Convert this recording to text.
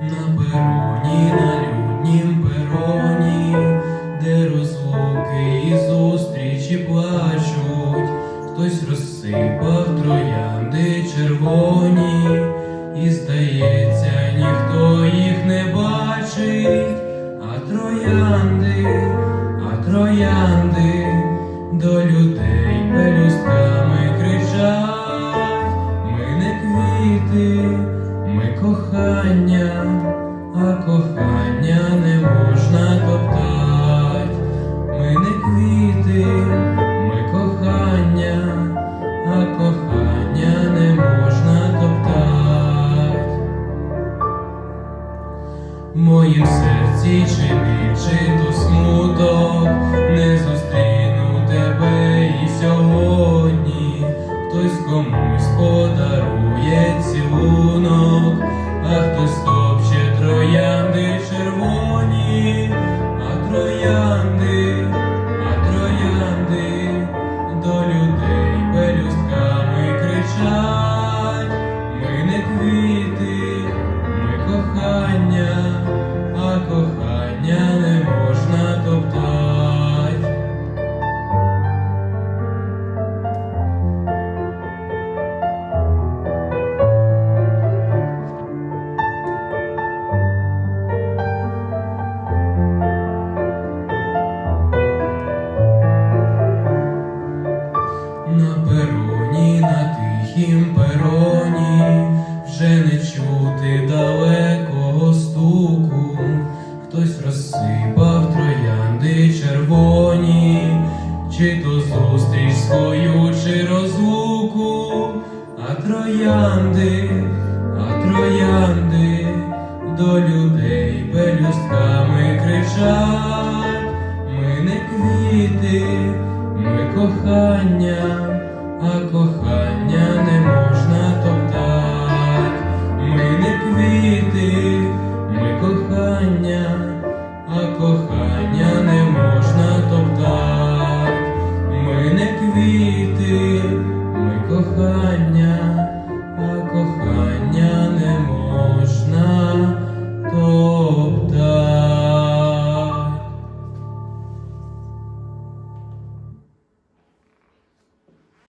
На пероні, на люднім пероні, де розлуки і зустрічі плачуть, хтось розсипав троянди червоні, і здається, ніхто їх не бачить, а троянди, а троянди до людей пелюстками кричать, ми не квіти, ми кохання. В серці чи чи то смуток, не зустріну тебе і сьогодні. Хтось комусь подарує цілунок, а хтось топче троянди червоні, а троянди, тихім пероні, вже не чути далекого стуку, хтось розсипав троянди червоні, чи то зустріч свою, чи розлуку, а троянди, а троянди до людей пелюстками кричать. Ми не квіти, ми кохання. А кохання,